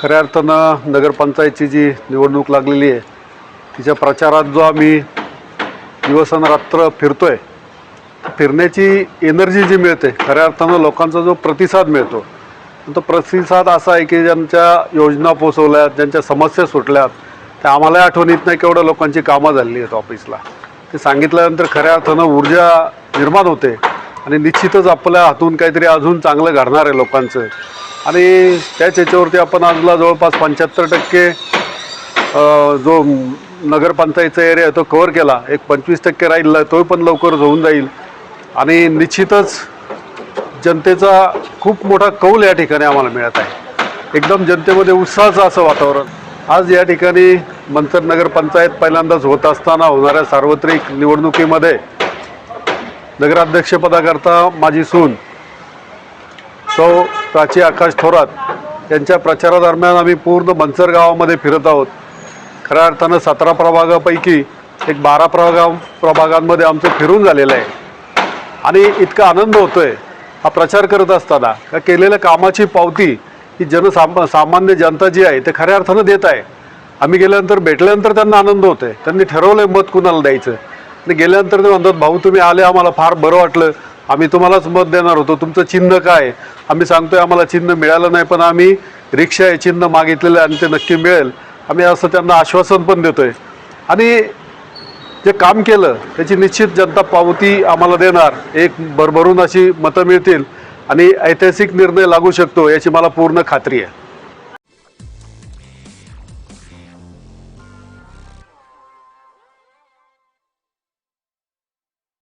खऱ्या अर्थानं नगरपंचायतची जी निवडणूक लागलेली आहे तिच्या प्रचारात जो आम्ही दिवस आणि रात्र आहे फिरण्याची एनर्जी जी मिळते खऱ्या अर्थानं लोकांचा जो प्रतिसाद मिळतो. तो प्रतिसाद असा आहे की ज्यांच्या योजना पोचवल्यात ज्यांच्या समस्या सुटल्यात त्या आम्हालाही आठवण येत नाही केवढ्या लोकांची कामं झाली आहेत ऑफिसला ते सांगितल्यानंतर खऱ्या अर्थानं ऊर्जा निर्माण होते आणि निश्चितच आपल्या हातून काहीतरी अजून चांगलं घडणार आहे लोकांचं. आणि त्याच याच्यावरती आपण आजला जवळपास पंच्याहत्तर टक्के जो नगरपंचायतचा एरिया आहे तो कव्हर केला. एक पंचवीस टक्के राहिला तो पण लवकर होऊन जाईल. आणि निश्चितच जनतेचा खूप मोठा कौल या ठिकाणी आम्हाला मिळत आहे. एकदम जनतेमध्ये उत्साहाचं असं वातावरण. आज या ठिकाणी मंथर नगरपंचायत पहिल्यांदाच होत असताना होणाऱ्या सार्वत्रिक निवडणुकीमध्ये नगराध्यक्षपदाकरता माझी सून सौ प्राची आकाश थोरात यांच्या प्रचारादरम्यान आम्ही पूर्ण बनसर गावामध्ये फिरत आहोत. खऱ्या अर्थानं सतरा प्रभागापैकी एक बारा प्रभागा प्रभागांमध्ये आमचं फिरून झालेलं आहे. आणि इतका आनंद होतोय हा प्रचार करत असताना. का केलेल्या कामाची पावती ही जनसाम सामान्य जनता जी आहे ते खऱ्या अर्थानं देत आहे. आम्ही गेल्यानंतर भेटल्यानंतर त्यांना आनंद होतोय. त्यांनी ठरवलंय मत कुणाला द्यायचं. आणि गेल्यानंतर ते म्हणतात भाऊ तुम्ही आले आम्हाला फार बरं वाटलं. आम्ही तुम्हालाच मत देणार होतो. तुमचं चिन्ह काय? आहे? आम्ही सांगतोय आम्हाला चिन्ह मिळालं नाही पण आम्ही रिक्षा हे चिन्ह मागितलेलं आहे आणि ते नक्की मिळेल. आम्ही असं त्यांना आश्वासन पण देतोय. आणि जे काम केलं त्याची निश्चित जनता पावती आम्हाला देणार. एक भरभरून अशी मतं मिळतील आणि ऐतिहासिक निर्णय लागू शकतो याची मला पूर्ण खात्री आहे.